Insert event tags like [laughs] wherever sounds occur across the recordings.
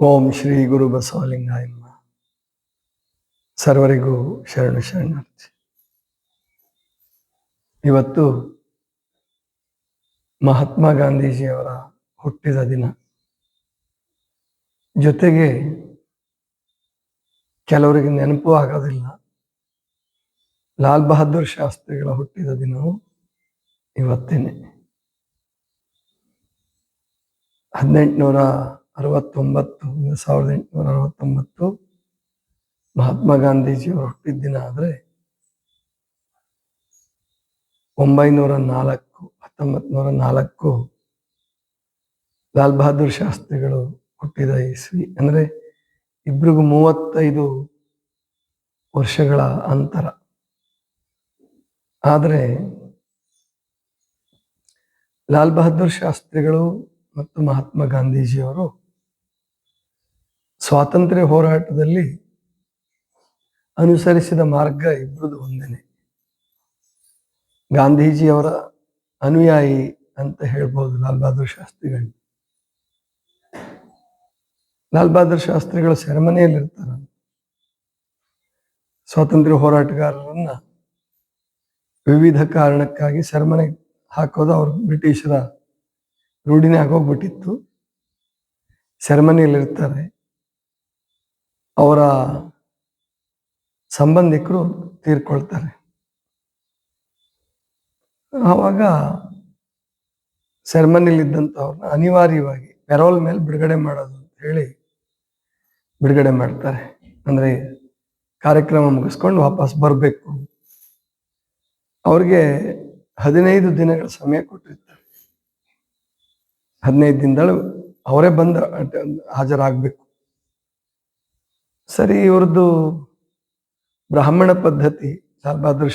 ಓಂ ಶ್ರೀ ಗುರು ಬಸವಲಿಂಗಾಯಮ್ಮ. ನಮಃ. ಸರ್ವರಿಗೂ ಶರಣು ಶರಣಾರ್ಥಿ. ಇವತ್ತು ಮಹಾತ್ಮ ಗಾಂಧೀಜಿಯವರ ಹುಟ್ಟಿದ ದಿನ. ಜೊತೆಗೆ ಕೆಲವರಿಗೆ ನೆನಪು ಆಗೋದಿಲ್ಲ. ಲಾಲ್ ಬಹದ್ದೂರ್ ಶಾಸ್ತ್ರಿಗಳ ಹುಟ್ಟಿದ ದಿನವೂ ಇವತ್ತೇನೆ. ಹದಿನೆಂಟುನೂರ ಅರವತ್ತೊಂಬತ್ತು ಸಾವಿರದ ಎಂಟುನೂರ ಅರವತ್ತೊಂಬತ್ತು. ಮಹಾತ್ಮ ಗಾಂಧೀಜಿಯವರು ಹುಟ್ಟಿದ ದಿನ ಆದರೆ ಒಂಬೈನೂರ ನಾಲ್ಕು ಹತ್ತೊಂಬತ್ತು ನೂರ ನಾಲ್ಕು ಲಾಲ್ ಬಹದ್ದೂರ್ ಶಾಸ್ತ್ರಿಗಳು ಹುಟ್ಟಿದ ಇಸ್ವಿ ಅಂದರೆ ಇಬ್ರಿಗೂ ಮೂವತ್ತೈದು ವರ್ಷಗಳ ಅಂತರ. ಆದರೆ ಲಾಲ್ ಬಹದ್ದೂರ್ ಶಾಸ್ತ್ರಿಗಳು ಮತ್ತು ಮಹಾತ್ಮ ಗಾಂಧೀಜಿಯವರು ಸ್ವಾತಂತ್ರ್ಯ ಹೋರಾಟದಲ್ಲಿ ಅನುಸರಿಸಿದ ಮಾರ್ಗ ಇಬ್ಬರದು ಒಂದೇನೆ. ಗಾಂಧೀಜಿಯವರ ಅನುಯಾಯಿ ಅಂತ ಹೇಳ್ಬೋದು ಲಾಲ್ ಬಹದ್ದೂರ್ ಶಾಸ್ತ್ರಿಗಳು. ಲಾಲ್ ಬಹದ್ದೂರ್ ಶಾಸ್ತ್ರಿಗಳು ಸೆರೆಮನೆಯಲ್ಲಿರ್ತಾರ. ಸ್ವಾತಂತ್ರ್ಯ ಹೋರಾಟಗಾರರನ್ನ ವಿವಿಧ ಕಾರಣಕ್ಕಾಗಿ ಸೆರೆಮನೆ ಹಾಕೋದು ಅವರು ಬ್ರಿಟಿಷರ ರೂಢಿನೇ ಆಗೋಗ್ಬಿಟ್ಟಿತ್ತು. ಸೆರೆಮನಿಯಲ್ಲಿ ಇರ್ತಾರೆ ಅವರ ಸಂಬಂಧಿಕರು ತೀರ್ಕೊಳ್ತಾರೆ. ಆವಾಗ ಸೆರ್ಮನಿಲಿದ್ದಂಥವ್ರನ್ನ ಅನಿವಾರ್ಯವಾಗಿ ಪೆರೋಲ್ ಮೇಲೆ ಬಿಡುಗಡೆ ಮಾಡೋದು ಅಂತ ಹೇಳಿ ಬಿಡುಗಡೆ ಮಾಡ್ತಾರೆ. ಅಂದ್ರೆ ಕಾರ್ಯಕ್ರಮ ಮುಗಿಸ್ಕೊಂಡು ವಾಪಸ್ ಬರಬೇಕು. ಅವ್ರಿಗೆ ಹದಿನೈದು ದಿನಗಳ ಸಮಯ ಕೊಟ್ಟಿರ್ತಾರೆ. ಹದಿನೈದು ದಿನದಳು ಅವರೇ ಬಂದು ಹಾಜರಾಗಬೇಕು. ಸರಿ, ಇವ್ರದ್ದು ಬ್ರಾಹ್ಮಣ ಪದ್ಧತಿ ಲಾಲ್ ಬಹದ್ದೂರ್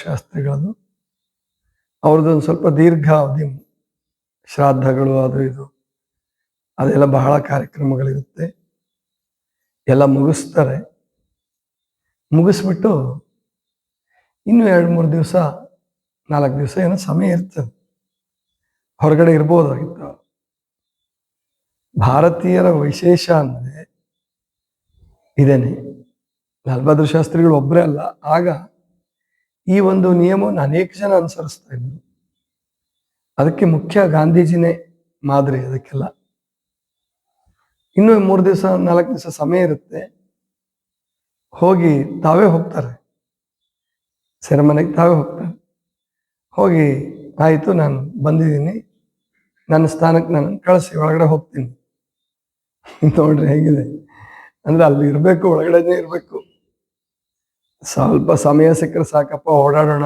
ಅವ್ರದ್ದು ಒಂದು ಸ್ವಲ್ಪ ದೀರ್ಘಾವಧಿ ಶ್ರಾದ್ದಗಳು ಅದು ಇದು. ಅದೆಲ್ಲ ಬಹಳ ಕಾರ್ಯಕ್ರಮಗಳಿರುತ್ತೆ. ಎಲ್ಲ ಮುಗಿಸ್ತಾರೆ. ಮುಗಿಸ್ಬಿಟ್ಟು ಇನ್ನು ಎರಡು, ಮೂರು ದಿವಸ, ನಾಲ್ಕು ದಿವಸ ಏನೋ ಸಮಯ ಇರ್ತದೆ. ಹೊರಗಡೆ ಇರ್ಬೋದಾಗಿತ್ತು ಭಾರತೀಯರ ವಿಶೇಷ ಅಂದರೆ ಇದೇನೆ ಲಾಲ್ ಬಹದ್ದೂರ್ ಶಾಸ್ತ್ರಿಗಳು ಒಬ್ಬರೇ ಅಲ್ಲ. ಆಗ ಈ ಒಂದು ನಿಯಮವನ್ನು ಅನೇಕ ಜನ ಅನುಸರಿಸ್ತಾ ಇದ್ರು. ಅದಕ್ಕೆ ಮುಖ್ಯ ಗಾಂಧೀಜಿನೇ ಮಾದರಿ ಅದಕ್ಕೆಲ್ಲ. ಇನ್ನೂ ಮೂರು ದಿವಸ, ನಾಲ್ಕು ದಿವಸ ಸಮಯ ಇರುತ್ತೆ. ಹೋಗಿ ತಾವೇ ಹೋಗ್ತಾರೆ. ಸೆರೆಮನೆಗೆ ತಾವೇ ಹೋಗ್ತಾರೆ. ಹೋಗಿ, ಆಯಿತು, ನಾನು ಬಂದಿದ್ದೀನಿ. ನನ್ನ ಸ್ಥಾನಕ್ಕೆ ನಾನು ಕಳಿಸಿ, ಒಳಗಡೆ ಹೋಗ್ತೀನಿ. [laughs] ನೋಡ್ರಿ ಹೇಗಿದೆ. ಅಂದ್ರೆ ಅಲ್ಲಿ ಇರಬೇಕು, ಒಳಗಡೆನೇ ಇರಬೇಕು. ಸ್ವಲ್ಪ ಸಮಯ ಸಿಕ್ಕರೆ ಸಾಕಪ್ಪ ಓಡಾಡೋಣ.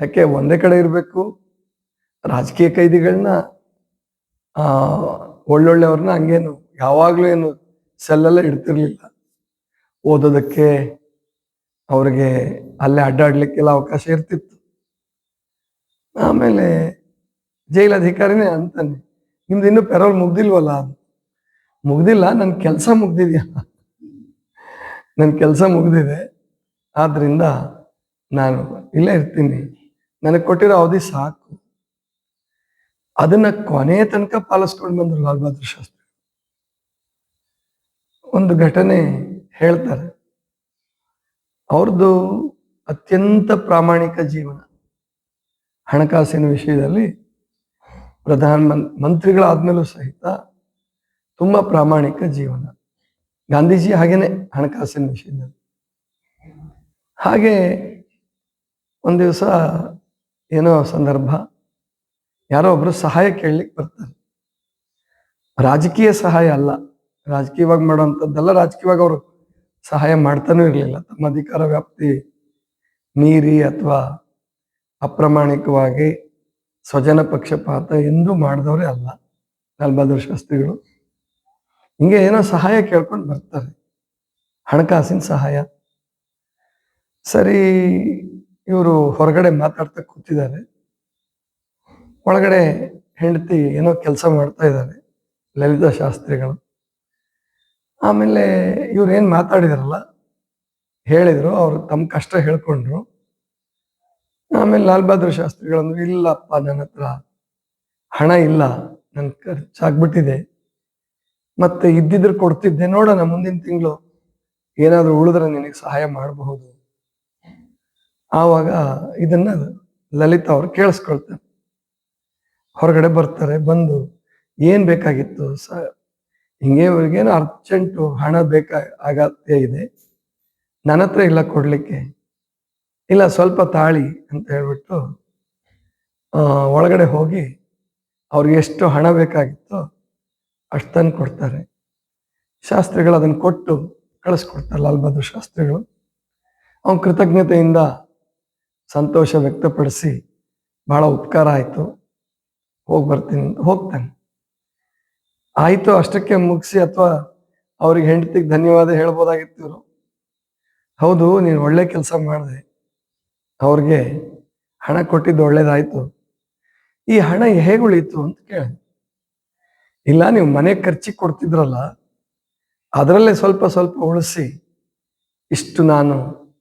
ಯಾಕೆ ಒಂದೇ ಕಡೆ ಇರಬೇಕು? ರಾಜಕೀಯ ಕೈದಿಗಳನ್ನ ಒಳ್ಳೊಳ್ಳೆಯವ್ರನ್ನ ಹಂಗೇನು ಯಾವಾಗಲೂ ಏನು ಸೆಲ್ಲೆಲ್ಲ ಇಡ್ತಿರ್ಲಿಲ್ಲ. ಓದೋದಕ್ಕೆ ಅವ್ರಿಗೆ ಅಲ್ಲೇ ಅಡ್ಡಾಡ್ಲಿಕ್ಕೆಲ್ಲ ಅವಕಾಶ ಇರ್ತಿತ್ತು. ಆಮೇಲೆ ಜೈಲ್ ಅಧಿಕಾರಿನೇ ಅಂತಾನೆ, ನಿಮ್ದು ಇನ್ನೂ ಪೆರೋಲ್ ಮುಗ್ದಿಲ್ವಲ್ಲ? ಮುಗ್ದಿಲ್ಲ ನನ್ನ ಕೆಲಸ ಮುಗ್ದಿದೆಯಲ್ಲ ನನ್ನ ಕೆಲಸ ಮುಗ್ದಿದೆ. ಆದ್ರಿಂದ ನಾನು ಇಲ್ಲೇ ಇರ್ತೀನಿ. ನನಗೆ ಕೊಟ್ಟಿರೋ ಅವಧಿ ಸಾಕು. ಅದನ್ನ ಕೊನೆ ತನಕ ಪಾಲಿಸ್ಕೊಂಡು ಬಂದರು ಲಾಲ್ ಬಹದ್ದೂರ್ ಶಾಸ್ತ್ರಿ. ಒಂದು ಘಟನೆ ಹೇಳ್ತಾರೆ. ಅವ್ರದ್ದು ಅತ್ಯಂತ ಪ್ರಾಮಾಣಿಕ ಜೀವನ. ಹಣಕಾಸಿನ ವಿಷಯದಲ್ಲಿ ಪ್ರಧಾನ ಮಂತ್ರಿಗಳಾದ್ಮೇಲೂ ಸಹಿತ ತುಂಬಾ ಪ್ರಾಮಾಣಿಕ ಜೀವನ. ಗಾಂಧೀಜಿ ಹಾಗೇನೆ ಹಣಕಾಸಿನ ವಿಷಯದಲ್ಲಿ. ಹಾಗೆ ಒಂದು ದಿವಸ ಏನೋ ಸಂದರ್ಭ, ಯಾರೋ ಒಬ್ರು ಸಹಾಯ ಕೇಳಲಿಕ್ಕೆ ಬರ್ತಾರೆ. ರಾಜಕೀಯ ಸಹಾಯ ಅಲ್ಲ, ರಾಜಕೀಯವಾಗಿ ಮಾಡುವಂಥದ್ದೆಲ್ಲ ರಾಜಕೀಯವಾಗಿ ಅವರು ಸಹಾಯ ಮಾಡ್ತಾನೂ ಇರಲಿಲ್ಲ. ತಮ್ಮ ಅಧಿಕಾರ ವ್ಯಾಪ್ತಿ ಮೀರಿ ಅಥವಾ ಅಪ್ರಾಮಾಣಿಕವಾಗಿ ಸ್ವಜನ ಪಕ್ಷಪಾತ ಎಂದೂ ಮಾಡಿದವರೇ ಅಲ್ಲ, ಲಾಲ್ ಬಹದ್ದೂರ್ ಶಾಸ್ತ್ರಿಗಳು. ಹಿಂಗೆ ಏನೋ ಸಹಾಯ ಕೇಳ್ಕೊಂಡು ಬರ್ತಾರೆ. ಹಣಕಾಸಿನ ಸಹಾಯ. ಸರಿ, ಇವರು ಹೊರಗಡೆ ಮಾತಾಡ್ತಾ ಕೂತಿದ್ದಾರೆ. ಒಳಗಡೆ ಹೆಂಡತಿ ಏನೋ ಕೆಲಸ ಮಾಡ್ತಾ ಇದ್ದಾರೆ, ಲಲಿತಾ ಶಾಸ್ತ್ರಿಗಳು. ಆಮೇಲೆ ಇವ್ರು ಏನು ಮಾತಾಡಿದಾರಲ್ಲ, ಹೇಳಿದ್ರು, ಅವ್ರು ತಮ್ಮ ಕಷ್ಟ ಹೇಳ್ಕೊಂಡ್ರು. ಆಮೇಲೆ ಲಾಲ್ ಬಹದ್ದೂರ್ ಶಾಸ್ತ್ರಿಗಳಂದ್ರು ಇಲ್ಲಪ್ಪ, ನನ್ನ ಹತ್ರ ಹಣ ಇಲ್ಲ, ನನ್ ಖರ್ಚಾಗ್ಬಿಟ್ಟಿದೆ ಮತ್ತೆ ಇದ್ದಿದ್ರು ಕೊಡ್ತಿದ್ದೆ, ನೋಡೋಣ ಮುಂದಿನ ತಿಂಗಳು ಏನಾದ್ರು ಉಳಿದ್ರೆ ನಿನಗೆ ಸಹಾಯ ಮಾಡಬಹುದು. ಆವಾಗ ಇದನ್ನ ಲಲಿತಾ ಅವ್ರು ಕೇಳಿಸ್ಕೊಳ್ತಾರೆ. ಹೊರಗಡೆ ಬರ್ತಾರೆ, ಬಂದು ಏನ್ ಬೇಕಾಗಿತ್ತು? ಸ, ಹಿಂಗೆ ಇವ್ರಿಗೇನು ಅರ್ಜೆಂಟು ಹಣ ಬೇಕಾ ಅಗತ್ಯ ಇದೆ. ನನ್ನ ಹತ್ರ ಇಲ್ಲ ಕೊಡ್ಲಿಕ್ಕೆ. ಇಲ್ಲ ಸ್ವಲ್ಪ ತಾಳಿ ಅಂತ ಹೇಳ್ಬಿಟ್ಟು ಒಳಗಡೆ ಹೋಗಿ ಅವ್ರಿಗೆ ಎಷ್ಟು ಹಣ ಬೇಕಾಗಿತ್ತೋ ಅಷ್ಟು ತಂದು ಕೊಡ್ತಾರೆ. ಶಾಸ್ತ್ರಿಗಳು ಅದನ್ನು ಕೊಟ್ಟು ಕಳಿಸ್ಕೊಡ್ತಾರೆ, ಲಾಲ್ ಬಹದ್ದೂರ್ ಶಾಸ್ತ್ರಿಗಳು. ಅವನು ಕೃತಜ್ಞತೆಯಿಂದ ಸಂತೋಷ ವ್ಯಕ್ತಪಡಿಸಿ ಬಹಳ ಉಪಕಾರ ಆಯಿತು. ಹೋಗಿ ಬರ್ತೀನಿ ಹೋಗ್ತಾನೆ. ಆಯಿತು, ಅಷ್ಟಕ್ಕೆ ಮುಗಿಸಿ ಅಥವಾ ಅವ್ರಿಗೆ ಹೆಂಡತಿಗೆ ಧನ್ಯವಾದ ಹೇಳ್ಬೋದಾಗಿತ್ತು ಇವರು. ಹೌದು, ನೀನು ಒಳ್ಳೆ ಕೆಲಸ ಮಾಡಿದೆ. ಅವ್ರಿಗೆ ಹಣ ಕೊಟ್ಟಿದ್ದು ಒಳ್ಳೇದಾಯಿತು. ಈ ಹಣ ಹೇಗೆ ಉಳೀತು ಅಂತ ಕೇಳಿ. ಇಲ್ಲ, ನೀವು ಮನೆ ಖರ್ಚಿಗೆ ಕೊಡ್ತಿದ್ರಲ್ಲ, ಅದರಲ್ಲೇ ಸ್ವಲ್ಪ ಸ್ವಲ್ಪ ಉಳಿಸಿ ಇಷ್ಟು ನಾನು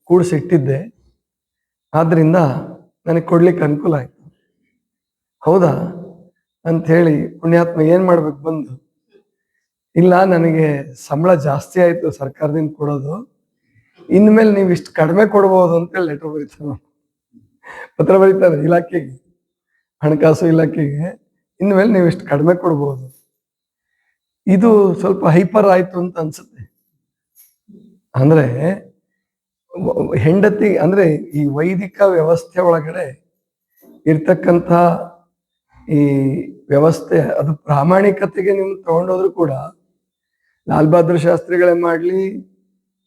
ಕೂಡಿಸಿಟ್ಟಿದ್ದೆ. ಆದ್ರಿಂದ ನನಗೆ ಕೊಡ್ಲಿಕ್ಕೆ ಅನುಕೂಲ ಆಯ್ತು. ಹೌದಾ? ಅಂತ ಹೇಳಿ ಪುಣ್ಯಾತ್ಮ ಏನ್ ಮಾಡ್ಬೇಕು ಬಂದು? ಇಲ್ಲ, ನನಗೆ ಸಂಬಳ ಜಾಸ್ತಿ ಆಯ್ತು ಸರ್ಕಾರದಿಂದ ಕೊಡೋದು. ಇನ್ಮೇಲೆ ನೀವು ಇಷ್ಟು ಕಡಿಮೆ ಕೊಡ್ಬೋದು ಅಂತೇಳಿ ಲೆಟರ್ ಬರೀತಾರೆ ಪತ್ರ ಬರೀತಾರೆ ಇಲಾಖೆಗೆ, ಹಣಕಾಸು ಇಲಾಖೆಗೆ. ಇನ್ಮೇಲೆ ನೀವು ಇಷ್ಟು ಕಡಿಮೆ ಕೊಡ್ಬೋದು. ಇದು ಸ್ವಲ್ಪ ಹೈಪರ್ ಆಯ್ತು ಅಂತ ಅನ್ಸುತ್ತೆ. ಅಂದ್ರೆ ಹೆಂಡತಿ ಅಂದ್ರೆ ಈ ವೈದಿಕ ವ್ಯವಸ್ಥೆ ಒಳಗಡೆ ಇರ್ತಕ್ಕಂಥ ಈ ವ್ಯವಸ್ಥೆ, ಅದು ಪ್ರಾಮಾಣಿಕತೆಗೆ ನೀವು ತಗೊಂಡೋದ್ರು ಕೂಡ ಲಾಲ್ ಬಹದ್ದೂರ್ ಶಾಸ್ತ್ರಿಗಳೇ ಮಾಡ್ಲಿ,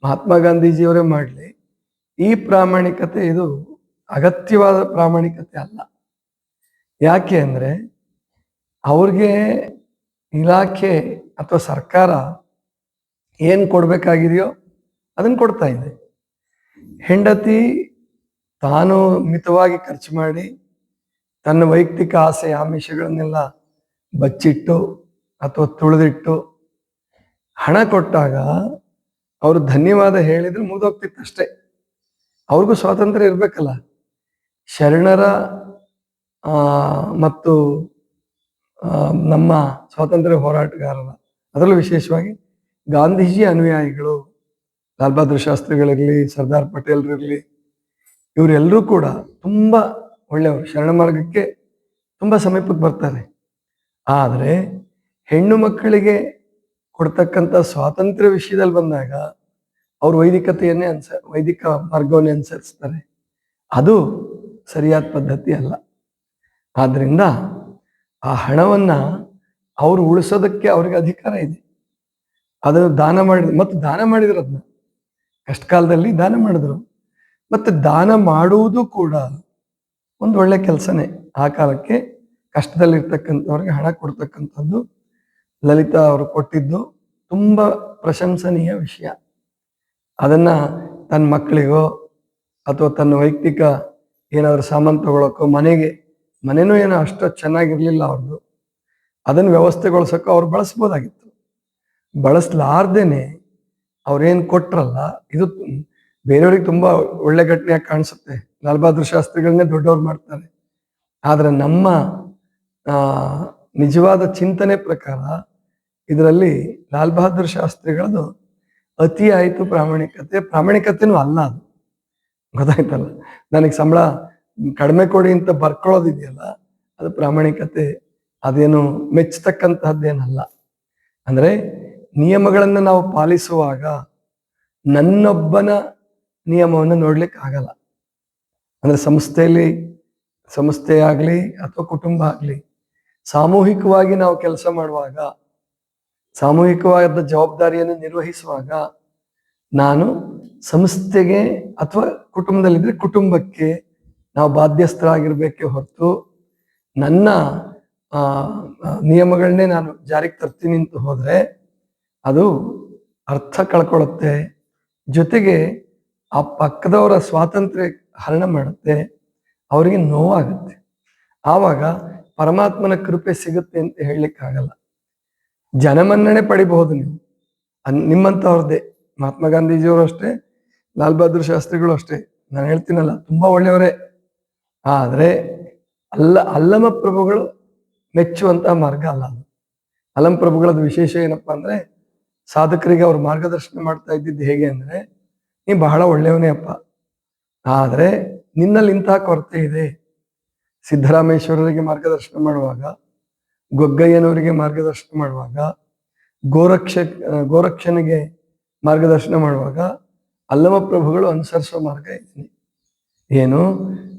ಮಹಾತ್ಮ ಗಾಂಧೀಜಿಯವರೇ ಮಾಡ್ಲಿ, ಈ ಪ್ರಾಮಾಣಿಕತೆ ಇದು ಅಗತ್ಯವಾದ ಪ್ರಾಮಾಣಿಕತೆ ಅಲ್ಲ. ಯಾಕೆ ಅಂದ್ರೆ ಅವ್ರಿಗೆ ಇಲಾಖೆ ಅಥವಾ ಸರ್ಕಾರ ಏನು ಕೊಡಬೇಕಾಗಿದೆಯೋ ಅದನ್ನ ಕೊಡ್ತಾ ಇದೆ. ಹೆಂಡತಿ ತಾನು ಮಿತವಾಗಿ ಖರ್ಚು ಮಾಡಿ ತನ್ನ ವೈಯಕ್ತಿಕ ಆಸೆ ಆಮಿಷಗಳನ್ನೆಲ್ಲ ಬಚ್ಚಿಟ್ಟು ಅಥವಾ ತುಳಿದಿಟ್ಟು ಹಣ ಕೊಟ್ಟಾಗ ಅವರು ಧನ್ಯವಾದ ಹೇಳಿದ್ರೆ ಮುಗಿದೋಗ್ತಿತ್ತು ಅಷ್ಟೇ ಅವ್ರಿಗೂ ಸ್ವಾತಂತ್ರ್ಯ ಇರಬೇಕಲ್ಲ. ಶರಣರ ಮತ್ತು ನಮ್ಮ ಸ್ವಾತಂತ್ರ್ಯ ಹೋರಾಟಗಾರರ, ಅದರಲ್ಲೂ ವಿಶೇಷವಾಗಿ ಗಾಂಧೀಜಿ ಅನುಯಾಯಿಗಳು ಲಾಲ್ ಬಹದ್ದೂರ್ ಶಾಸ್ತ್ರಿಗಳಿರಲಿ, ಸರ್ದಾರ್ ಪಟೇಲ್ರಿರಲಿ ಇವರೆಲ್ಲರೂ ಕೂಡ ತುಂಬ ಒಳ್ಳೆಯವರು. ಶರಣ ಮಾರ್ಗಕ್ಕೆ ತುಂಬ ಸಮೀಪಕ್ಕೆ ಬರ್ತಾರೆ. ಆದರೆ ಹೆಣ್ಣು ಮಕ್ಕಳಿಗೆ ಕೊಡ್ತಕ್ಕಂಥ ಸ್ವಾತಂತ್ರ್ಯ ವಿಷಯದಲ್ಲಿ ಬಂದಾಗ ಅವರು ವೈದಿಕತೆಯನ್ನೇ ಅನ್ಸ, ವೈದಿಕ ಮಾರ್ಗವನ್ನೇ ಅನುಸರಿಸ್ತಾರೆ. ಅದು ಸರಿಯಾದ ಪದ್ಧತಿ ಅಲ್ಲ. ಆದ್ರಿಂದ ಆ ಹಣವನ್ನ ಅವರು ಉಳಿಸೋದಕ್ಕೆ ಅವ್ರಿಗೆ ಅಧಿಕಾರ ಇದೆ. ಅದನ್ನು ದಾನ ಮಾಡಿದ, ಮತ್ತು ದಾನ ಮಾಡಿದ್ರು ಅದನ್ನ ಕಷ್ಟ ಕಾಲದಲ್ಲಿ ದಾನ ಮಾಡಿದ್ರು. ಮತ್ತು ದಾನ ಮಾಡುವುದು ಕೂಡ ಒಂದು ಒಳ್ಳೆ ಕೆಲಸನೇ. ಆ ಕಾಲಕ್ಕೆ ಕಷ್ಟದಲ್ಲಿರ್ತಕ್ಕಂಥವ್ರಿಗೆ ಹಣ ಕೊಡ್ತಕ್ಕಂಥದ್ದು ಲಲಿತಾ ಅವರು ಕೊಟ್ಟಿದ್ದು ತುಂಬ ಪ್ರಶಂಸನೀಯ ವಿಷಯ. ಅದನ್ನ ತನ್ನ ಮಕ್ಕಳಿಗೋ ಅಥವಾ ತನ್ನ ವೈಯಕ್ತಿಕ ಏನಾದರೂ ಸಾಮಾನು ತಗೊಳಕ್ಕೋ ಮನೆಗೆ, ಮನೆನೂ ಏನೋ ಅಷ್ಟು ಚೆನ್ನಾಗಿರಲಿಲ್ಲ ಅವ್ರದ್ದು ಅದನ್ನು ವ್ಯವಸ್ಥೆಗೊಳಿಸೋಕ್ಕೂ ಅವ್ರು ಬಳಸ್ಬೋದಾಗಿತ್ತು. ಬಳಸ್ಲಾರ್ದೇನೆ ಅವ್ರೇನ್ ಕೊಟ್ರಲ್ಲ, ಇದು ಬೇರೆಯವ್ರಿಗೆ ತುಂಬಾ ಒಳ್ಳೆ ಘಟನೆಯಾಗಿ ಕಾಣಿಸುತ್ತೆ. ಲಾಲ್ ಶಾಸ್ತ್ರಿಗಳನ್ನೇ ದೊಡ್ಡವ್ರು ಮಾಡ್ತಾರೆ. ಆದ್ರೆ ನಮ್ಮ ನಿಜವಾದ ಚಿಂತನೆ ಪ್ರಕಾರ ಇದರಲ್ಲಿ ಲಾಲ್ ಬಹದ್ದೂರ್ ಶಾಸ್ತ್ರಿಗಳದು ಅತಿ ಆಯಿತು ಪ್ರಾಮಾಣಿಕತೆ. ಪ್ರಾಮಾಣಿಕತೆನೂ ಅಲ್ಲ ಅದು. ಗೊತ್ತಾಯ್ತಲ್ಲ? ನನಗೆ ಸಂಬಳ ಕಡಿಮೆ ಕೊಡಿ ಅಂತ ಬರ್ಕೊಳ್ಳೋದಿದೆಯಲ್ಲ ಅದು ಪ್ರಾಮಾಣಿಕತೆ, ಅದೇನು ಮೆಚ್ಚತಕ್ಕಂತಹದ್ದೇನಲ್ಲ. ಅಂದ್ರೆ ನಿಯಮಗಳನ್ನು ನಾವು ಪಾಲಿಸುವಾಗ ನನ್ನೊಬ್ಬನ ನಿಯಮವನ್ನು ನೋಡ್ಲಿಕ್ಕೆ ಆಗಲ್ಲ ಅಂದ್ರೆ ಸಂಸ್ಥೆಯಲ್ಲಿ ಸಂಸ್ಥೆ ಆಗ್ಲಿ ಅಥವಾ ಕುಟುಂಬ ಆಗಲಿ, ಸಾಮೂಹಿಕವಾಗಿ ನಾವು ಕೆಲಸ ಮಾಡುವಾಗ, ಸಾಮೂಹಿಕವಾದ ಜವಾಬ್ದಾರಿಯನ್ನು ನಿರ್ವಹಿಸುವಾಗ ನಾನು ಸಂಸ್ಥೆಗೆ ಅಥವಾ ಕುಟುಂಬದಲ್ಲಿದ್ದರೆ ಕುಟುಂಬಕ್ಕೆ ನಾವು ಬಾಧ್ಯಸ್ಥರಾಗಿರ್ಬೇಕೆ ಹೊರತು ನನ್ನ ನಿಯಮಗಳನ್ನೇ ನಾನು ಜಾರಿಗೆ ತರ್ತೀನಿ ಅಂತ ಹೋದ್ರೆ ಅದು ಅರ್ಥ ಕಳ್ಕೊಳ್ಳುತ್ತೆ. ಜೊತೆಗೆ ಆ ಪಕ್ಕದವರ ಸ್ವಾತಂತ್ರ್ಯ ಹರಣ ಮಾಡುತ್ತೆ. ಅವರಿಗೆ ನೋವಾಗುತ್ತೆ. ಆವಾಗ ಪರಮಾತ್ಮನ ಕೃಪೆ ಸಿಗುತ್ತೆ ಅಂತ ಹೇಳಲಿಕ್ಕಾಗಲ್ಲ. ಜನಮನ್ನಣೆ ಪಡಿಬಹುದು ನೀವು. ಅನ್- ನಿಮ್ಮಂಥವ್ರದ್ದೇ ಮಹಾತ್ಮ ಗಾಂಧೀಜಿಯವರು ಅಷ್ಟೇ, ಲಾಲ್ ಬಹದ್ದೂರ್ ಶಾಸ್ತ್ರಿಗಳು ಅಷ್ಟೇ. ನಾನು ಹೇಳ್ತೀನಲ್ಲ, ತುಂಬಾ ಒಳ್ಳೆಯವರೇ. ಆದರೆ ಅಲ್ಲ, ಅಲ್ಲಮ ಪ್ರಭುಗಳು ಮೆಚ್ಚುವಂತಹ ಮಾರ್ಗ ಅಲ್ಲ ಅದು. ಅಲಂ ಪ್ರಭುಗಳದ್ದು ವಿಶೇಷ ಏನಪ್ಪಾ ಅಂದ್ರೆ ಸಾಧಕರಿಗೆ ಅವ್ರು ಮಾರ್ಗದರ್ಶನ ಮಾಡ್ತಾ ಇದ್ದಿದ್ದು ಹೇಗೆ ಅಂದ್ರೆ, ನೀ ಬಹಳ ಒಳ್ಳೆಯವನೇ ಅಪ್ಪ. ಆದ್ರೆ ನಿನ್ನಲ್ಲಿ ಇಂತಹ ಕೊರತೆ ಇದೆ. ಸಿದ್ದರಾಮೇಶ್ವರರಿಗೆ ಮಾರ್ಗದರ್ಶನ ಮಾಡುವಾಗ, ಗೊಗ್ಗಯ್ಯನವರಿಗೆ ಮಾರ್ಗದರ್ಶನ ಮಾಡುವಾಗ, ಗೋರಕ್ಷ, ಗೋರಕ್ಷನಿಗೆ ಮಾರ್ಗದರ್ಶನ ಮಾಡುವಾಗ ಅಲ್ಲಮ ಪ್ರಭುಗಳು ಅನುಸರಿಸೋ ಮಾರ್ಗ ಇದ್ದೀನಿ. ಏನು?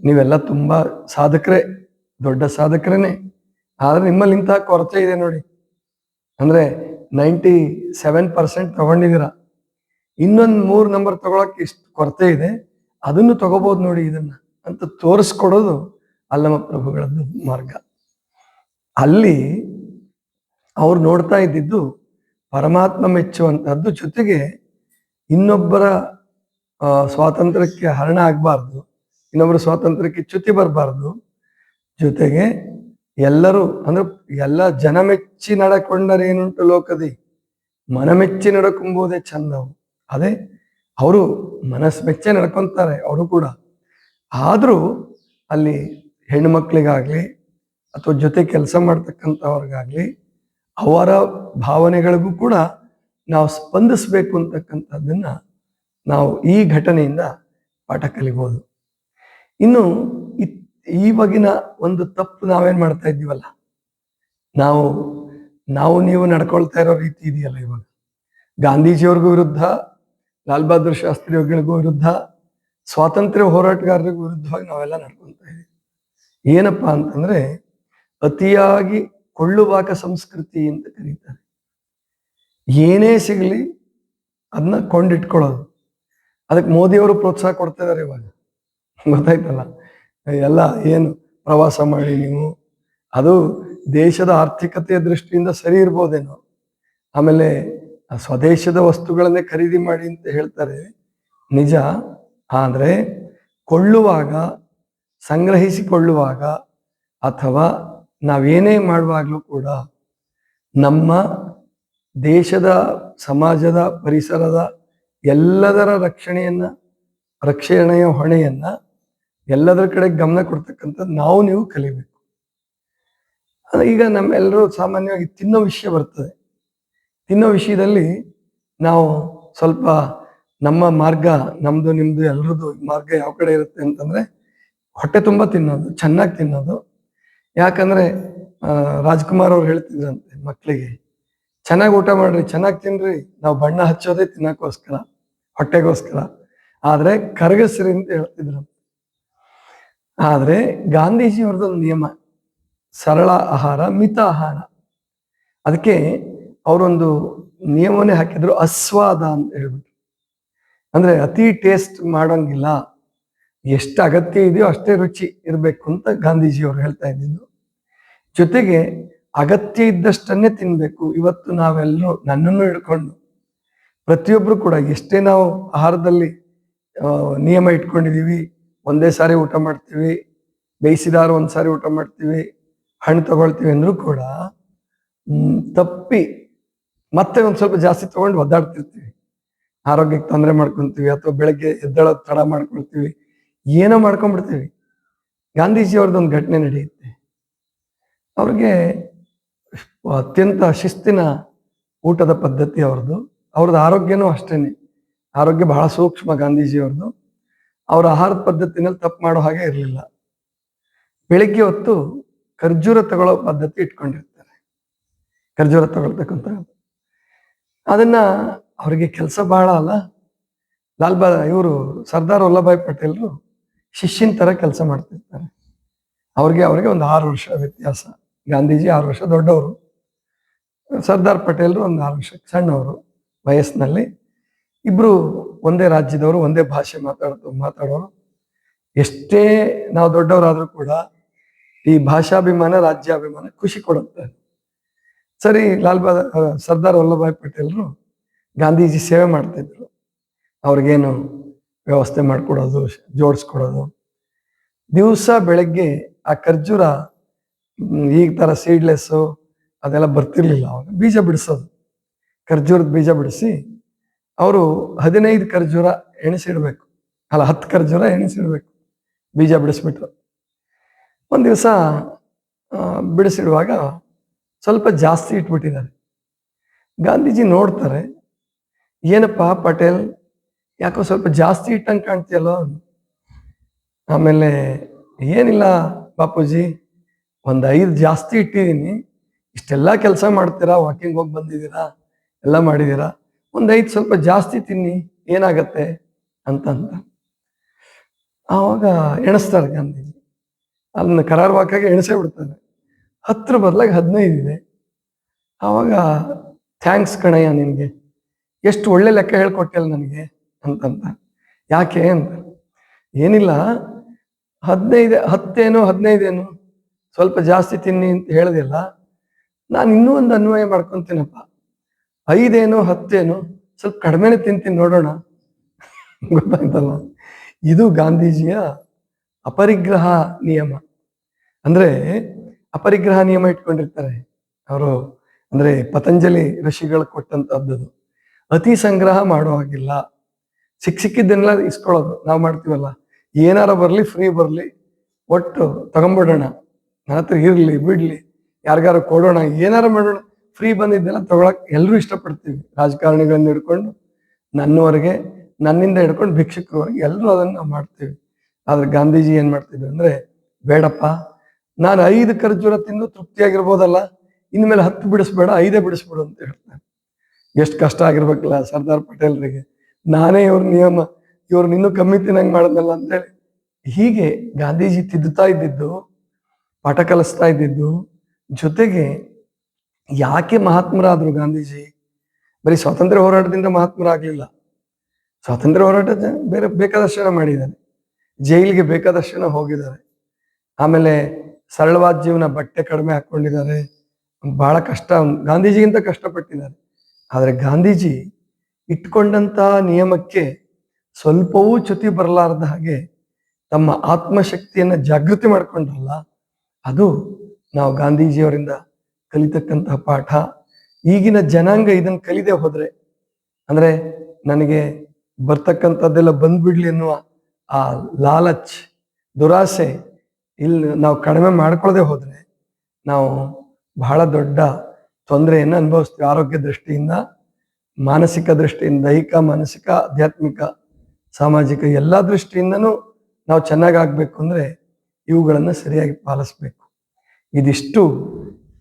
ನೀವೆಲ್ಲ ತುಂಬಾ ಸಾಧಕರೇ, ದೊಡ್ಡ ಸಾಧಕರೇನೆ. ಆದ್ರೆ ನಿಮ್ಮಲ್ಲಿ ಇಂತಹ ಕೊರತೆ ಇದೆ ನೋಡಿ. ಅಂದ್ರೆ ನೈಂಟಿ ಸೆವೆನ್ ಪರ್ಸೆಂಟ್ ತಗೊಂಡಿದ್ದೀರ? ಇನ್ನೊಂದು ಮೂರು ನಂಬರ್ ತಗೊಳಕ್ಕೆ ಇಷ್ಟು ಕೊರತೆ ಇದೆ. ಅದನ್ನು ತಗೋಬಹುದು ನೋಡಿ ಇದನ್ನ ಅಂತ ತೋರಿಸ್ಕೊಡೋದು ಅಲ್ಲಮ ಪ್ರಭುಗಳದ್ದು ಮಾರ್ಗ. ಅಲ್ಲಿ ಅವ್ರು ನೋಡ್ತಾ ಇದ್ದಿದ್ದು ಪರಮಾತ್ಮ ಮೆಚ್ಚುವಂಥದ್ದು ಜೊತೆಗೆ ಇನ್ನೊಬ್ಬರ ಸ್ವಾತಂತ್ರ್ಯಕ್ಕೆ ಹರಣ ಆಗಬಾರ್ದು, ಇನ್ನೊಬ್ಬರ ಸ್ವಾತಂತ್ರ್ಯಕ್ಕೆ ಚ್ಯುತಿ ಬರಬಾರ್ದು ಜೊತೆಗೆ ಎಲ್ಲರೂ ಅಂದ್ರೆ ಎಲ್ಲ ಜನ ಮೆಚ್ಚಿ ನಡಕೊಂಡರೆ ಏನುಂಟು ಲೋಕದಿ? ಮನ ಮೆಚ್ಚಿ ನಡ್ಕೊಂಬೋದೇ ಚಂದವು ಅದೇ ಅವರು ಮನಸ್ ಮೆಚ್ಚೆ ನಡ್ಕೊಂತಾರೆ ಅವರು ಕೂಡ. ಆದರೂ ಅಲ್ಲಿ ಹೆಣ್ಣು ಮಕ್ಕಳಿಗಾಗಲಿ ಅಥವಾ ಜೊತೆ ಕೆಲಸ ಮಾಡ್ತಕ್ಕಂಥವ್ರಿಗಾಗಲಿ ಅವರ ಭಾವನೆಗಳಿಗೂ ಕೂಡ ನಾವು ಸ್ಪಂದಿಸ್ಬೇಕು ಅಂತಕ್ಕಂಥದ್ದನ್ನು ನಾವು ಈ ಘಟನೆಯಿಂದ ಪಾಠ ಕಲಿಬೋದು. ಇನ್ನು ಇತ್- ಬಗಿನ ಒಂದು ತಪ್ಪು ನಾವೇನ್ ಮಾಡ್ತಾ ಇದ್ದೀವಲ್ಲ? ನಾವು ನಾವು ನೀವು ನಡ್ಕೊಳ್ತಾ ಇರೋ ರೀತಿ ಇದೆಯಲ್ಲ ಇವಾಗ. ಗಾಂಧೀಜಿಯವ್ರಿಗೂ ವಿರುದ್ಧ, ಲಾಲ್ ಬಹದ್ದೂರ್ ಶಾಸ್ತ್ರಿಗಳಿಗೂ ವಿರುದ್ಧ, ಸ್ವಾತಂತ್ರ್ಯ ಹೋರಾಟಗಾರರಿಗೂ ವಿರುದ್ಧವಾಗಿ ನಾವೆಲ್ಲ ನಡ್ಕೊಳ್ತಾ ಇದ್ದೀವಿ. ಏನಪ್ಪಾ ಅಂತಂದ್ರೆ, ಅತಿಯಾಗಿ ಕೊಳ್ಳುವಾಕ ಸಂಸ್ಕೃತಿ ಅಂತ ಕರೀತಾರೆ. ಏನೇ ಸಿಗಲಿ ಅದನ್ನ ಕೊಂಡಿಟ್ಕೊಳ್ಳೋದು. ಅದಕ್ಕೆ ಮೋದಿಯವರು ಪ್ರೋತ್ಸಾಹ ಕೊಡ್ತಾ ಇದ್ದಾರೆ ಇವಾಗ. ಗೊತ್ತಾಯ್ತಲ್ಲ? ಎಲ್ಲ ಏನು ಪ್ರವಾಸ ಮಾಡಿ ನೀವು? ಅದು ದೇಶದ ಆರ್ಥಿಕತೆಯ ದೃಷ್ಟಿಯಿಂದ ಸರಿ ಇರ್ಬೋದೇನೋ? ಆಮೇಲೆ ಸ್ವದೇಶದ ವಸ್ತುಗಳನ್ನೇ ಖರೀದಿ ಮಾಡಿ ಅಂತ ಹೇಳ್ತಾರೆ. ನಿಜ. ಆದರೆ ಕೊಳ್ಳುವಾಗ, ಸಂಗ್ರಹಿಸಿಕೊಳ್ಳುವಾಗ ಅಥವಾ ನಾವೇನೇ ಮಾಡುವಾಗಲೂ ಕೂಡ ನಮ್ಮ ದೇಶದ, ಸಮಾಜದ ಪರಿಸರದ ಎಲ್ಲದರ ರಕ್ಷಣೆಯನ್ನು, ರಕ್ಷಣೆಯ ಹೊಣೆಯನ್ನ ಎಲ್ಲದರ ಕಡೆ ಗಮನ ಕೊಡ್ತಕ್ಕಂಥದ್ದು ನಾವು ನೀವು ಕಲಿಬೇಕು. ಈಗ ನಮ್ಮೆಲ್ಲರೂ ಸಾಮಾನ್ಯವಾಗಿ ತಿನ್ನೋ ವಿಷಯ ಬರ್ತದೆ. ತಿನ್ನೋ ವಿಷಯದಲ್ಲಿ ನಾವು ಸ್ವಲ್ಪ ನಮ್ಮ ಮಾರ್ಗ, ನಮ್ದು, ನಿಮ್ದು, ಎಲ್ರದ್ದು ಮಾರ್ಗ ಯಾವ ಕಡೆ ಇರುತ್ತೆ ಅಂತಂದ್ರೆ ಹೊಟ್ಟೆ ತುಂಬ ತಿನ್ನೋದು, ಚೆನ್ನಾಗಿ ತಿನ್ನೋದು. ಯಾಕಂದ್ರೆ ರಾಜ್ಕುಮಾರ್ ಅವ್ರು ಹೇಳ್ತಿದ್ರಂತೆ ಮಕ್ಕಳಿಗೆ ಚೆನ್ನಾಗಿ ಊಟ ಮಾಡ್ರಿ, ಚೆನ್ನಾಗಿ ತಿನ್ರಿ, ನಾವು ಬಣ್ಣ ಹಚ್ಚೋದೇ ತಿನ್ನೋಕ್ಕೋಸ್ಕರ, ಹೊಟ್ಟೆಗೋಸ್ಕರ. ಆದ್ರೆ ಕರಗಸ್ರಿ ಅಂತ ಹೇಳ್ತಿದ್ರು ಆದ್ರೆ ಗಾಂಧೀಜಿ ಅವ್ರದ್ದೊಂದು ನಿಯಮ, ಸರಳ ಆಹಾರ, ಮಿತ ಆಹಾರ. ಅದಕ್ಕೆ ಅವರೊಂದು ನಿಯಮನೇ ಹಾಕಿದ್ರು ಅಸ್ವಾದ ಅಂತ ಹೇಳ್ಬಿಟ್ಟು. ಅಂದ್ರೆ ಅತಿ ಟೇಸ್ಟ್ ಮಾಡೋಂಗಿಲ್ಲ, ಎಷ್ಟು ಅಗತ್ಯ ಇದೆಯೋ ಅಷ್ಟೇ ರುಚಿ ಇರಬೇಕು ಅಂತ ಗಾಂಧೀಜಿ ಅವರು ಹೇಳ್ತಾ ಇದ್ದಿದ್ದು. ಜೊತೆಗೆ ಅಗತ್ಯ ಇದ್ದಷ್ಟನ್ನೇ ತಿನ್ನಬೇಕು ಇವತ್ತು ನಾವೆಲ್ಲರೂ ನನ್ನನ್ನು ಹಿಡ್ಕೊಂಡು ಪ್ರತಿಯೊಬ್ಬರು ಕೂಡ ಎಷ್ಟೇ ನಾವು ಆಹಾರದಲ್ಲಿ ನಿಯಮ ಇಟ್ಕೊಂಡಿದೀವಿ ಒಂದೇ ಸಾರಿ ಊಟ ಮಾಡ್ತೀವಿ, ಬೇಯಿಸಿದಾರು ಒಂದ್ ಸಾರಿ ಊಟ ಮಾಡ್ತೀವಿ, ಹಣ್ಣು ತಗೊಳ್ತೀವಿ ಅಂದ್ರೂ ಕೂಡ ತಪ್ಪಿ ಮತ್ತೆ ಒಂದ್ ಸ್ವಲ್ಪ ಜಾಸ್ತಿ ತಗೊಂಡು ಒದ್ದಾಡ್ತಿರ್ತೀವಿ. ಆರೋಗ್ಯಕ್ಕೆ ತೊಂದರೆ ಮಾಡ್ಕೊಂತೀವಿ ಅಥವಾ ಬೆಳಗ್ಗೆ ಎದ್ದೇಳೋದು ತಡ ಮಾಡ್ಕೊಳ್ತೀವಿ ಏನೋ ಮಾಡ್ಕೊಂಡ್ಬಿಡ್ತೀವಿ. ಗಾಂಧೀಜಿ ಅವ್ರದ್ದೊಂದು ಘಟನೆ ನಡೆಯುತ್ತೆ. ಅವ್ರಿಗೆ ಅತ್ಯಂತ ಶಿಸ್ತಿನ ಊಟದ ಪದ್ಧತಿ ಅವ್ರದ್ದು. ಅವ್ರದ್ದು ಆರೋಗ್ಯನೂ ಅಷ್ಟೇನೆ. ಆರೋಗ್ಯ ಬಹಳ ಸೂಕ್ಷ್ಮ ಗಾಂಧೀಜಿ ಅವ್ರದ್ದು ಅವ್ರ ಆಹಾರ ಪದ್ಧತಿನಲ್ಲಿ ತಪ್ಪು ಮಾಡೋ ಹಾಗೆ ಇರಲಿಲ್ಲ. ಬೆಳಿಗ್ಗೆ ಹೊತ್ತು ಖರ್ಜೂರ ತಗೊಳ್ಳೋ ಪದ್ಧತಿ ಇಟ್ಕೊಂಡಿರ್ತಾರೆ. ಖರ್ಜೂರ ತಗೊಳ್ತಕ್ಕಂಥ ಅದನ್ನ ಅವರಿಗೆ ಕೆಲಸ ಬಹಳ ಅಲ್ಲ. ಲಾಲ್ ಬಾ, ಇವರು ಸರ್ದಾರ್ ವಲ್ಲಭಾಯ್ ಪಟೇಲ್ರು ಶಿಷ್ಯನ ತರ ಕೆಲಸ ಮಾಡ್ತಿರ್ತಾರೆ. ಅವ್ರಿಗೆ ಅವ್ರಿಗೆ ಒಂದು ಆರು ವರ್ಷ ವ್ಯತ್ಯಾಸ. ಗಾಂಧೀಜಿ ಆರು ವರ್ಷ ದೊಡ್ಡವರು. ಸರ್ದಾರ್ ಪಟೇಲ್ರು ಒಂದು ಆರು ವರ್ಷ ಸಣ್ಣವರು. ವಯಸ್ಸಿನಲ್ಲಿ ಇಬ್ರು ಒಂದೇ ರಾಜ್ಯದವರು, ಒಂದೇ ಭಾಷೆ ಮಾತಾಡ್ತು ಮಾತಾಡೋರು. ಎಷ್ಟೇ ನಾವು ದೊಡ್ಡವರಾದ್ರೂ ಕೂಡ ಈ ಭಾಷಾಭಿಮಾನ, ರಾಜ್ಯಾಭಿಮಾನ ಖುಷಿ ಕೊಡುತ್ತೆ. ಸರಿ ಲಾಲ್ ಬಹದ್ದೂರ್ ಸರ್ದಾರ್ ವಲ್ಲಭಾಯ್ ಪಟೇಲ್ರು ಗಾಂಧೀಜಿ ಸೇವೆ ಮಾಡ್ತಿದ್ರು ಅವ್ರಿಗೇನು ವ್ಯವಸ್ಥೆ ಮಾಡ್ಕೊಡೋದು, ಜೋಡಿಸ್ಕೊಡೋದು. ದಿವಸ ಬೆಳಗ್ಗೆ ಆ ಖರ್ಜೂರ ಈಗ ಥರ ಸೀಡ್ಲೆಸ್ಸು ಅದೆಲ್ಲ ಬರ್ತಿರ್ಲಿಲ್ಲ ಅವಾಗ. ಬೀಜ ಬಿಡಿಸೋದು. ಖರ್ಜೂರದ ಬೀಜ ಬಿಡಿಸಿ ಅವರು ಹದಿನೈದು ಖರ್ಜೂರ ಎಣಿಸಿಡಬೇಕು. ಅಲ್ಲ, ಹತ್ತು ಖರ್ಜೂರ ಎಣಿಸಿಡಬೇಕು. ಬೀಜ ಬಿಡಿಸ್ಬಿಟ್ರು. ಒಂದು ದಿವಸ ಬಿಡಿಸಿಡುವಾಗ ಸ್ವಲ್ಪ ಜಾಸ್ತಿ ಇಟ್ಬಿಟ್ಟಿದ್ದಾರೆ. ಗಾಂಧೀಜಿ ನೋಡ್ತಾರೆ, ಏನಪ್ಪ ಪಟೇಲ್, ಯಾಕೋ ಸ್ವಲ್ಪ ಜಾಸ್ತಿ ಇಟ್ಟಂಗೆ ಕಾಣ್ತೀಯಲ್ಲೋ? ಆಮೇಲೆ, ಏನಿಲ್ಲ ಬಾಪೂಜಿ, ಒಂದು ಐದು ಜಾಸ್ತಿ ಇಟ್ಟಿದ್ದೀನಿ. ಇಷ್ಟೆಲ್ಲ ಕೆಲಸ ಮಾಡ್ತೀರಾ? ವಾಕಿಂಗ್ ಹೋಗಿ ಬಂದಿದ್ದೀರಾ? ಎಲ್ಲ ಮಾಡಿದ್ದೀರಾ? ಒಂದು ಐದು ಸ್ವಲ್ಪ ಜಾಸ್ತಿ ತಿನ್ನಿ, ಏನಾಗತ್ತೆ ಅಂತ ಆವಾಗ ಎಣಿಸ್ತಾರೆ ಗಾಂಧೀಜಿ. ಅದನ್ನ ಕರಾರುವಾಕಾಗಿ ಎಣಿಸೇ ಬಿಡ್ತಾರೆ. ಹತ್ತರ ಬದಲಾಗಿ ಹದಿನೈದು ಇದೆ. ಆವಾಗ, ಥ್ಯಾಂಕ್ಸ್ ಕಣಯ್ಯ ನಿನಗೆ. ಎಷ್ಟು ಒಳ್ಳೆ ಲೆಕ್ಕ ಹೇಳ್ಕೊಟ್ಟಿಲ್ಲ ನನಗೆ ಅಂತಂತ. ಯಾಕೆ ಅಂತ. ಏನಿಲ್ಲ. ಹದಿನೈದು, ಹತ್ತೇನು, ಹದಿನೈದೇನು, ಸ್ವಲ್ಪ ಜಾಸ್ತಿ ತಿನ್ನಿ ಅಂತ ಹೇಳಿದೆಲ್ಲ ನಾನು ಇನ್ನೂ ಒಂದು ಅನ್ವಯ ಮಾಡ್ಕೊತೀನಪ್ಪ. ಐದೇನು, ಹತ್ತೇನು, ಸ್ವಲ್ಪ ಕಡಿಮೆನೆ ತಿಂತೀನಿ ನೋಡೋಣ. ಗೊತ್ತಾಯ್ತಲ್ಲ ಇದು ಗಾಂಧೀಜಿಯ ಅಪರಿಗ್ರಹ ನಿಯಮ. ಅಂದ್ರೆ ಅಪರಿಗ್ರಹ ನಿಯಮ ಇಟ್ಕೊಂಡಿರ್ತಾರೆ. ಅವರು ಅಂದ್ರೆ ಪತಂಜಲಿ ಋಷಿಗಳು ಕೊಟ್ಟಂತದ್ದು ಅತಿ ಸಂಗ್ರಹ ಮಾಡೋ ಹಾಗಿಲ್ಲ. ಸಿಕ್ ಸಿಕ್ಕಿದ್ದನ್ನೆಲ್ಲ ಇಸ್ಕೊಳ್ಳೋದು. ನಾವು ಮಾಡ್ತೀವಲ್ಲ. ಏನಾರ ಬರಲಿ ಫ್ರೀ ಬರಲಿ, ಒಟ್ಟು ತಗೊಂಬಿಡೋಣ. ನನ್ನ ಹತ್ರ ಇರ್ಲಿ, ಬಿಡ್ಲಿ, ಯಾರಿಗಾರು ಕೊಡೋಣ, ಏನಾರ ಮಾಡೋಣ. ಫ್ರೀ ಬಂದಿದ್ದೆಲ್ಲ ತಗೊಳಕ್ ಎಲ್ಲರೂ ಇಷ್ಟಪಡ್ತೀವಿ. ರಾಜಕಾರಣಿಗಳನ್ನ ಹಿಡ್ಕೊಂಡು, ನನ್ನವರೆಗೆ, ನನ್ನಿಂದ ಹಿಡ್ಕೊಂಡು ಭಿಕ್ಷಕರವರೆಗೆ ಎಲ್ಲರೂ ಅದನ್ನ ಮಾಡ್ತೀವಿ. ಆದ್ರೆ ಗಾಂಧೀಜಿ ಏನ್ ಮಾಡ್ತಿದ್ರು ಅಂದ್ರೆ, ಬೇಡಪ್ಪ, ನಾನು ಐದು ಖರ್ಜೂರ ತಿಂದು ತೃಪ್ತಿಯಾಗಿರ್ಬೋದಲ್ಲ, ಇನ್ಮೇಲೆ ಹತ್ತು ಬಿಡಿಸ್ಬೇಡ, ಐದೇ ಬಿಡಿಸ್ಬೇಡ ಅಂತ ಹೇಳ್ತಾರೆ. ಎಷ್ಟು ಕಷ್ಟ ಆಗಿರ್ಬೇಕಲ್ಲ ಸರ್ದಾರ್ ಪಟೇಲ್ರಿಗೆ. ನಾನೇ ಇವ್ರ ನಿಯಮ ಇವ್ರನ್ನ ಇನ್ನೂ ಕಮ್ಮಿ ತಿನ್ನಂಗೆ ಮಾಡೋದಲ್ಲ ಅಂತೇಳಿ ಹೀಗೆ ಗಾಂಧೀಜಿ ತಿದ್ದುತ್ತಾ ಇದ್ದಿದ್ದು, ಪಾಠ ಕಲಿಸ್ತಾ ಇದ್ದಿದ್ದು, ಜೊತೆಗೆ ಯಾಕೆ ಮಹಾತ್ಮರಾದರು ಗಾಂಧೀಜಿ? ಬರೀ ಸ್ವಾತಂತ್ರ್ಯ ಹೋರಾಟದಿಂದ ಮಹಾತ್ಮರಾಗಲಿಲ್ಲ. ಸ್ವಾತಂತ್ರ್ಯ ಹೋರಾಟ ಬೇರೆ ಬೇಕಾದಷ್ಟು ಜನ ಮಾಡಿದ್ದಾರೆ. ಜೈಲಿಗೆ ಬೇಕಾದಷ್ಟು ಜನ ಹೋಗಿದ್ದಾರೆ. ಆಮೇಲೆ ಸರಳವಾದ ಜೀವನ ಬಟ್ಟೆ ಕಡಿಮೆ ಹಾಕೊಂಡಿದ್ದಾರೆ ಬಹಳ ಕಷ್ಟ, ಗಾಂಧೀಜಿಗಿಂತ ಕಷ್ಟಪಟ್ಟಿದ್ದಾರೆ. ಆದರೆ ಗಾಂಧೀಜಿ ಇಟ್ಕೊಂಡಂತ ನಿಯಮಕ್ಕೆ ಸ್ವಲ್ಪವೂ ಚ್ಯುತಿ ಬರಲಾರದ ಹಾಗೆ ತಮ್ಮ ಆತ್ಮಶಕ್ತಿಯನ್ನ ಜಾಗೃತಿ ಮಾಡಿಕೊಂಡ್ರಲ್ಲ, ಅದು ನಾವು ಗಾಂಧೀಜಿಯವರಿಂದ ಕಲಿತಕ್ಕಂತಹ ಪಾಠ. ಈಗಿನ ಜನಾಂಗ ಇದನ್ನ ಕಲಿದೆ ಹೋದ್ರೆ, ಅಂದ್ರೆ ನನಗೆ ಬರ್ತಕ್ಕಂಥದ್ದೆಲ್ಲ ಬಂದ್ಬಿಡ್ಲಿ ಅನ್ನುವ ಆ ಲಾಲಚ್, ದುರಾಸೆ ಇಲ್ಲಿ ನಾವು ಕಡಿಮೆ ಮಾಡ್ಕೊಳ್ಳದೆ ಹೋದ್ರೆ, ನಾವು ಬಹಳ ದೊಡ್ಡ ತೊಂದರೆಯನ್ನು ಅನುಭವಿಸ್ತೀವಿ ಆರೋಗ್ಯ ದೃಷ್ಟಿಯಿಂದ, ಮಾನಸಿಕ ದೃಷ್ಟಿಯಿಂದ, ದೈಹಿಕ, ಮಾನಸಿಕ, ಆಧ್ಯಾತ್ಮಿಕ, ಸಾಮಾಜಿಕ ಎಲ್ಲ ದೃಷ್ಟಿಯಿಂದನೂ ನಾವು ಚೆನ್ನಾಗಿ ಅಂದರೆ ಅಂದ್ರೆ ಇವುಗಳನ್ನು ಸರಿಯಾಗಿ ಪಾಲಿಸ್ಬೇಕು. ಇದಿಷ್ಟು